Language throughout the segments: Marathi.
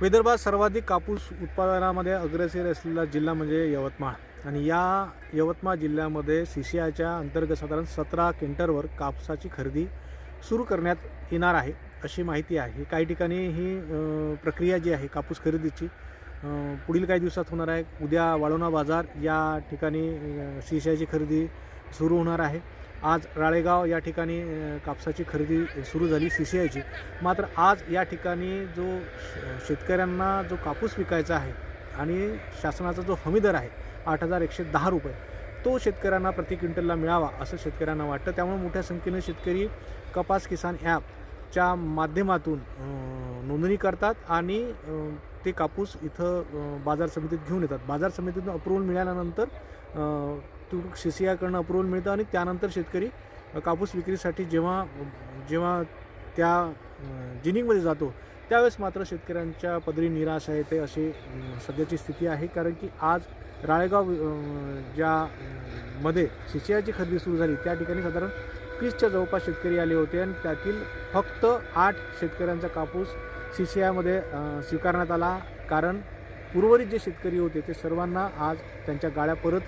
विदर्भात सर्वाधिक कापूस उत्पादनामध्ये अग्रेसर असलेला जिल्हा म्हणजे यवतमाळ. आणि या यवतमाळ जिल्ह्यामध्ये सीसीआयच्या अंतर्गत साधारण सतरा क्विंटलवर कापसाची खरेदी सुरू करण्यात येणार आहे अशी माहिती आहे. काही ठिकाणी ही प्रक्रिया जी आहे कापूस खरेदीची पुढील काही दिवसात होणार आहे. उद्या वाळवणा बाजार या ठिकाणी सी सी आयची खरेदी सुरू होणार आहे. आज राळेगाव या ठिकाणी कापसाची खरेदी सुरू झाली सी सी आयची. मात्र आज या ठिकाणी जो शेतकऱ्यांना जो कापूस विकायचा आहे आणि शासनाचा जो हमीदर आहे आठ हजार एकशे दहा रुपये तो शेतकऱ्यांना प्रति क्विंटलला मिळावा असं शेतकऱ्यांना वाटतं. त्यामुळे मोठ्या संख्येने शेतकरी कपास किसान ॲपच्या माध्यमातून नोंदणी करतात आणि ते कापूस इथं बाजार समितीत घेऊन येतात. बाजार समितीतून अप्रुव्हल मिळाल्यानंतर तू सी सी आयकडनं अप्रुव्हल मिळतं आणि त्यानंतर शेतकरी कापूस विक्रीसाठी जेव्हा जेव्हा त्या जिनिंगमध्ये जातो त्यावेळेस मात्र शेतकऱ्यांच्या पदरी निराश आहे ते अशी सध्याची स्थिती आहे. कारण की आज राळेगाव ज्या मध्ये सी सी आयची खरेदी सुरू झाली त्या ठिकाणी साधारण तीसच्या जवळपास शेतकरी आले होते आणि त्यातील फक्त आठ शेतकऱ्यांचा कापूस सी सी आयमध्ये स्वीकारण्यात आला. कारण उर्वरित जे शेतकरी होते ते सर्वांना आज त्यांच्या गाड्या परत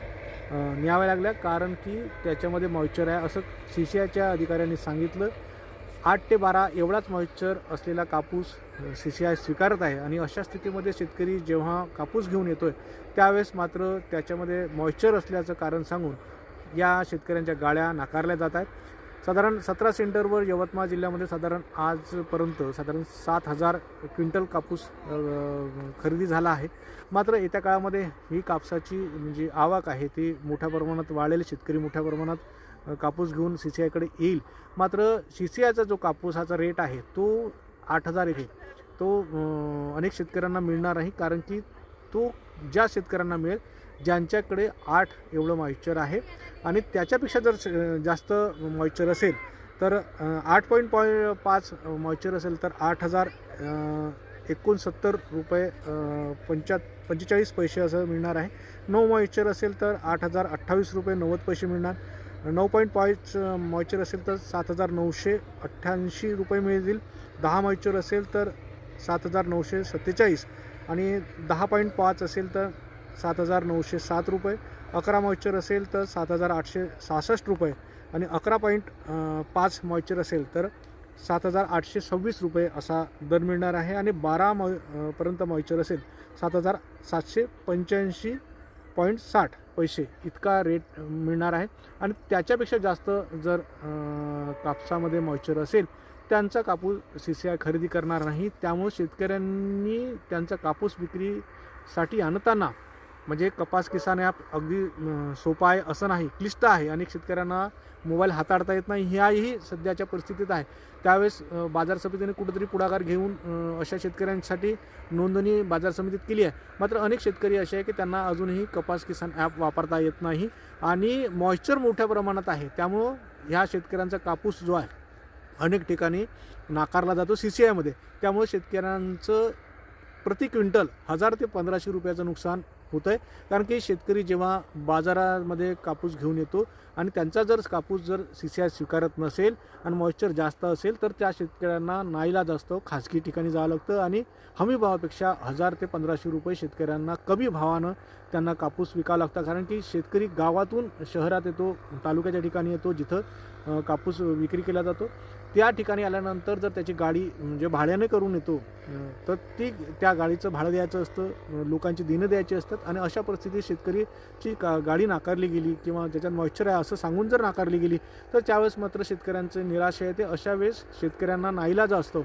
न्याव्या लागल्या. कारण की त्याच्यामध्ये मॉइश्चर आहे. असं सी सी आयच्या अधिकाऱ्यांनी सांगितलं. आठ ते बारा एवढाच मॉइश्चर असलेला कापूस सी सी आय स्वीकारत आहे. आणि अशा स्थितीमध्ये शेतकरी जेव्हा कापूस घेऊन येतो आहे त्यावेळेस मात्र त्याच्यामध्ये मॉइश्चर असल्याचं कारण सांगून या शेतकऱ्यांच्या गाड्या नाकारल्या जात आहेत. साधारण सतरा सेंटरवर यवतमाळ जिल्ह्यामध्ये साधारण आजपर्यंत साधारण सात हजार क्विंटल कापूस खरेदी झाला आहे. मात्र येत्या काळामध्ये ही कापसाची म्हणजे आवक आहे ती मोठ्या प्रमाणात वाढेल. शेतकरी मोठ्या प्रमाणात कापूस घेऊन सी सी आयकडे येईल. मात्र सी सी आयचा जो कापूसाचा रेट आहे तो आठ हजार आहे. तो अनेक शेतकऱ्यांना मिळणार नाही कारण की तो ज्या शेतकऱ्यांना मिळेल ज्यांच्याकडे आठ एवढं मॉइश्चर आहे. आणि त्याच्यापेक्षा जर स- जास्त मॉइश्चर असेल तर आठ पॉईंट पॉई पाच मॉइश्चर असेल तर आठ हजार एकोणसत्तर रुपये पंच्या पंचा पंचेचाळीस पैसे असं मिळणार आहे. नऊ मॉइश्चर असेल तर आठ हजार अठ्ठावीस रुपये नव्वद पैसे मिळणार. नऊ पॉईंट पाच मॉइश्चर असेल तर सात हजार नऊशे अठ्ठ्याऐंशी रुपये मिळतील. दहा मॉइश्चर असेल तर सात हजार नऊशे सत्तेचाळीस. आणि दहा पॉईंट पाच असेल तर सात हजार नऊशे सात रुपये. अकरा मॉइश्चर असेल तर सात हजार आठशे सहासष्ट रुपये. आणि अकरा पॉईंट पाच मॉइश्चर असेल तर सात हजार आठशे सव्वीस रुपये असा दर मिळणार आहे. आणि बारा मॉ पर्यंत मॉइचर असेल सात हजार सातशे पंच्याऐंशी पॉईंट साठ पैसे इतका रेट मिळणार आहे. आणि त्याच्यापेक्षा जास्त जर कापसामध्ये मॉइचर असेल त्यांचा कापूस सी सी आय खरेदी करणार नाही. त्यामुळे शेतकऱ्यांनी त्यांचा कापूस विक्रीसाठी आणताना म्हणजे कपास किसान ॲप अगदी सोपं सोपा आहे असं नाही. क्लिष्ट आहे. अनेक शेतकऱ्यांना मोबाईल हाताळता येत नाही. ह्याही सध्याच्या परिस्थितीत आहे. त्यावेळेस बाजार समितीने कुठेतरी पुढाकार घेऊन अशा शेतकऱ्यांसाठी नोंदणी बाजार समितीत केली आहे. मात्र अनेक शेतकरी असे आहे की त्यांना अजूनही कपास किसान ॲप वापरता येत नाही आणि मॉइश्चर मोठ्या प्रमाणात आहे. त्यामुळं ह्या शेतकऱ्यांचा कापूस जो आहे अनेक ठिकाणी नाकारला जातो सी सी आयमध्ये त्यामुळे शेतकऱ्यांचं प्रति क्विंटल हजार ते पंधराशे रुपयाचं नुकसान होतं आहे. कारण की शेतकरी जेव्हा बाजारामध्ये कापूस घेऊन येतो आणि त्यांचा जर कापूस जर सी सी आय स्वीकारत नसेल आणि मॉइश्चर जास्त असेल तर त्या शेतकऱ्यांना नाईलाज असतो खाजगी ठिकाणी जावं लागतं आणि हमी भावापेक्षा हजार ते पंधराशे रुपये शेतकऱ्यांना कमी भावानं त्यांना कापूस विकावा लागतं. कारण की शेतकरी गावातून शहरात येतो तालुक्याच्या ठिकाणी येतो जिथं कापूस विक्री केला जातो. त्या ठिकाणी आल्यानंतर जर त्याची गाडी म्हणजे भाड्याने करून येतो तर ती त्या गाडीचं भाडं द्यायचं असतं लोकांची दिनं द्यायची असतात आणि अशा परिस्थितीत शेतकरीची का गाडी नाकारली गेली किंवा ज्याच्यात मॉइश्चर आहे असं सांगून जर नाकारली गेली तर त्यावेळेस मात्र शेतकऱ्यांचं निराशा येते. अशा वेळेस शेतकऱ्यांना नाईलाज असतो.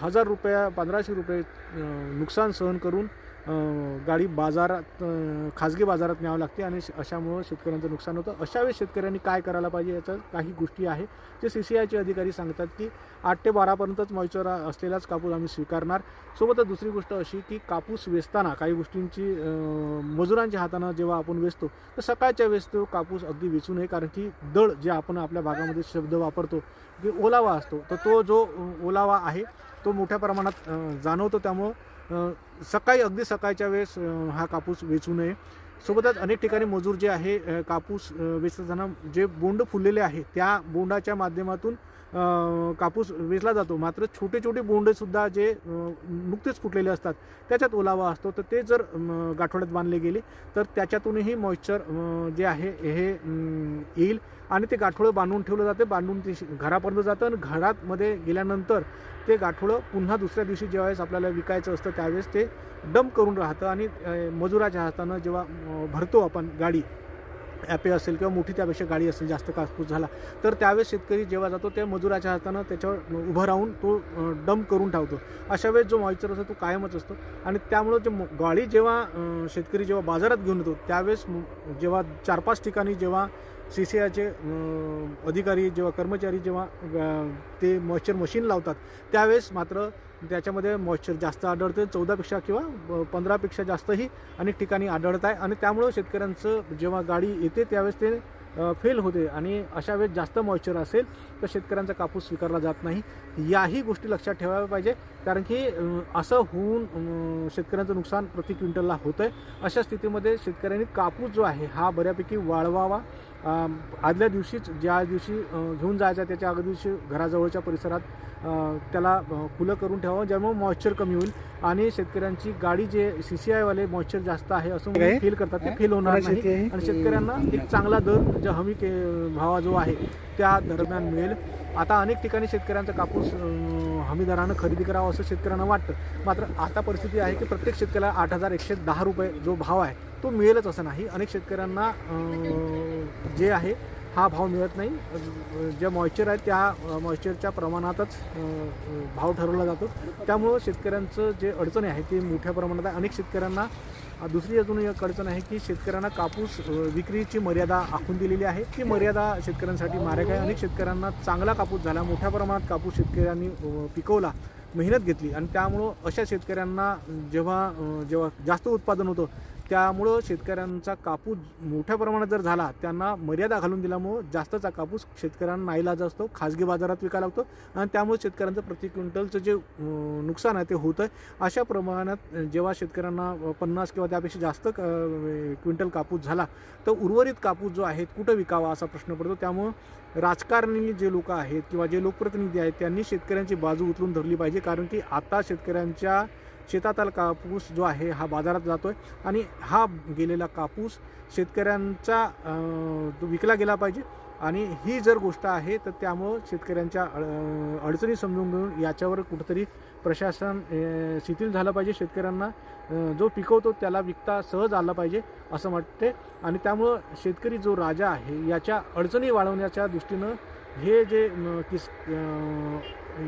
हजार रुपया पंधराशे रुपये नुकसान सहन करून गाडी बाजारात खाजगी बाजारात न्यावं लागते आणि श- अशामुळं शेतकऱ्यांचं नुकसान होतं. अशा वेळेस शेतकऱ्यांनी काय करायला पाहिजे याच्या काही गोष्टी आहे जे सी सी आयचे अधिकारी सांगतात की आठ ते बारापर्यंतच मॉइचर असलेलाच कापूस आम्ही स्वीकारणार. सोबतच दुसरी गोष्ट अशी की कापूस वेचताना काही गोष्टींची मजुरांच्या हातानं जेव्हा आपण वेचतो तर सकाळच्या वेळेस तो कापूस अगदी वेचू नये कारण की दळ जे आपण आपल्या भागामध्ये शब्द वापरतो की ओलावा असतो तर तो जो ओलावा आहे तो मोठ्या प्रमाणात जाणवतो. त्यामुळं सकाळी अगदी सकाळच्या वेळेस हा कापूस वेचू नये. सोबतच अनेक ठिकाणी मजूर जे आहे कापूस वेचताना जे बोंड फुललेले आहे त्या बोंडाच्या माध्यमातून कापूस वेचला जातो. मात्र छोटे छोटे बोंडेसुद्धा जे नुकतेच फुटलेले असतात त्याच्यात ओलावा असतो. तर ते जर गाठोड्यात बांधले गेले तर त्याच्यातूनही मॉइश्चर जे आहे हे येईल आणि ते गाठोडं बांधून ठेवलं जातं. बांधून ते घरापर्यंत जातं आणि घरातमध्ये गेल्यानंतर ते गाठोडं पुन्हा दुसऱ्या दिवशी ज्यावेळेस आपल्याला विकायचं असतं त्यावेळेस ते डंप करून राहतं आणि मजुराच्या हातानं जेव्हा भरतो आपण गाडी ॲपे असेल किंवा मोठी त्यापेक्षा गाडी असेल जास्त कापूस झाला तर त्यावेळेस शेतकरी जेव्हा जातो त्या मजुराच्या हातानं त्याच्यावर उभं राहून तो डंप करून ठेवतो. अशा वेळेस जो मॉइचर असतो तो कायमच असतो. आणि त्यामुळं जे गाडी जेव्हा शेतकरी जेव्हा बाजारात घेऊन येतो त्यावेळेस जेव्हा चार पाच ठिकाणी जेव्हा सी सी आयचे अधिकारी जेव्हा कर्मचारी जेव्हा ते मॉइश्चर मशीन लावतात त्यावेळेस मात्र त्याच्यामध्ये मॉइश्चर जास्त आढळते चौदापेक्षा किंवा पंधरापेक्षा जास्तही अनेक ठिकाणी आढळत आहे आणि त्यामुळं शेतकऱ्यांचं जेव्हा गाडी येते त्यावेळेस ते फेल होते आणि अशा वेळेस जास्त मॉइश्चर असेल तर शेतकऱ्यांचा कापूस स्वीकारला जात नाही. याही गोष्टी लक्षात ठेवाव्या पाहिजे कारण की असं होऊन शेतकऱ्यांचं नुकसान प्रति क्विंटलला होतं आहे अशा स्थितीमध्ये शेतकऱ्यांनी कापूस जो आहे हा बऱ्यापैकी वाळवावा आदल्या दिवशीच ज्या दिवशी घेऊन जायचा त्याच्या अगदी दिवशी घराजवळच्या परिसरात त्याला खुलं करून ठेवावं ज्यामुळे मॉइश्चर कमी होईल आणि शेतकऱ्यांची गाडी जे सी सी आयवाले मॉइश्चर जास्त आहे असं? फील करतात ते फील होणार नाही? आणि शेतकऱ्यांना एक चांगला दर जो हमी के भावा जो आहे त्या दरम्यान मिळेल आता अनेक ठिकाणी शेतकऱ्यांचा कापूस हमी दरानं खरेदी करावा असं शेतकऱ्यांना वाटतं मात्र आता परिस्थिती आहे की प्रत्येक शेतकऱ्याला आठ हजार एकशे दहा रुपये जो भाव आहे तो मिळेलच असं नाही. अनेक शेतकऱ्यांना जे आहे हा भाव मिळत नाही. जे मॉइश्चर आहे त्या मॉइश्चरच्या प्रमाणातच भाव ठरवला जातो. त्यामुळं शेतकऱ्यांचं जे अडचणी आहे ती मोठ्या प्रमाणात आहे. अनेक शेतकऱ्यांना दुसरी अजून एक अडचण आहे की शेतकऱ्यांना कापूस विक्रीची मर्यादा आखून दिलेली आहे. ती मर्यादा शेतकऱ्यांसाठी मारक आहे. अनेक शेतकऱ्यांना चांगला कापूस झाला मोठ्या प्रमाणात कापूस शेतकऱ्यांनी पिकवला मेहनत घेतली. आणि त्यामुळं अशा शेतकऱ्यांना जेव्हा जेव्हा जास्त उत्पादन होतं त्यामुळं शेतकऱ्यांचा कापूस मोठ्या प्रमाणात जर झाला त्यांना मर्यादा घालून दिल्यामुळं जास्तचा कापूस शेतकऱ्यांना नाईलाज असतो खाजगी बाजारात विकायला लागतो आणि त्यामुळे शेतकऱ्यांचं प्रति क्विंटलचं जे नुकसान आहे ते होतं आहे अशा प्रमाणात जेव्हा शेतकऱ्यांना पन्नास किंवा त्यापेक्षा जास्त क- क्विंटल कापूस झाला तर उर्वरित कापूस जो आहे कुठं विकावा असा प्रश्न पडतो. त्यामुळं राजकारणी जे लोक आहेत किंवा जे लोकप्रतिनिधी आहेत त्यांनी शेतकऱ्यांची बाजू उचलून धरली पाहिजे कारण की आता शेतकऱ्यांच्या शेतातला कापूस जो आहे हा बाजारात जातो आहे आणि हा गेलेला कापूस शेतकऱ्यांचा तो विकला गेला पाहिजे. आणि ही जर गोष्ट आहे तर त्यामुळं शेतकऱ्यांच्या अडचणी समजून घेऊन याच्यावर कुठंतरी प्रशासन शिथिल झालं पाहिजे. शेतकऱ्यांना जो पिकवतो त्याला विकता सहज आला पाहिजे असं वाटते आणि त्यामुळं शेतकरी जो राजा आहे याच्या अडचणी वाढवण्याच्या दृष्टीनं हे जे किस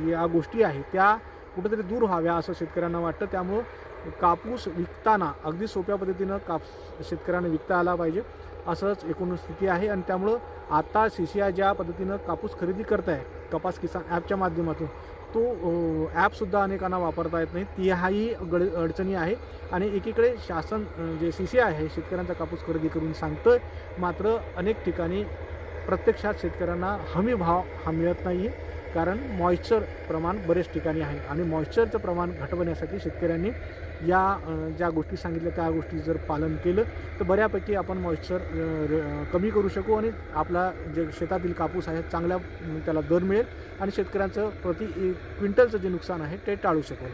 या गोष्टी आहेत त्या कुठेतरी दूर व्हाव्या असं शेतकऱ्यांना वाटतं. त्यामुळं कापूस विकताना अगदी सोप्या पद्धतीनं कापूस शेतकऱ्यांना विकता आला पाहिजे असंच एकूण स्थिती आहे. आणि त्यामुळं आता सी सी आय ज्या पद्धतीनं कापूस खरेदी करत आहे कपास किसान ॲपच्या माध्यमातून तो ॲपसुद्धा अनेकांना वापरता येत नाही. ती हाही गड अडचणी आहे. आणि एकीकडे शासन जे सी सी आय आहे शेतकऱ्यांचा कापूस खरेदी करून सांगतं मात्र अनेक ठिकाणी प्रत्यक्षात शेतकऱ्यांना हमी भाव हा मिळत नाही आहे कारण मॉइश्चर प्रमाण बरेच ठिकाणी आहे. आणि मॉइश्चरचं प्रमाण घटवण्यासाठी शेतकऱ्यांनी या ज्या गोष्टी सांगितल्या त्या गोष्टी जर पालन केलं तर बऱ्यापैकी आपण मॉइश्चर कमी करू शकू आणि आपला जे शेतातील कापूस आहे चांगल्या त्याला दर मिळेल आणि शेतकऱ्यांचं प्रति क्विंटलचं जे नुकसान आहे ते टाळू शकू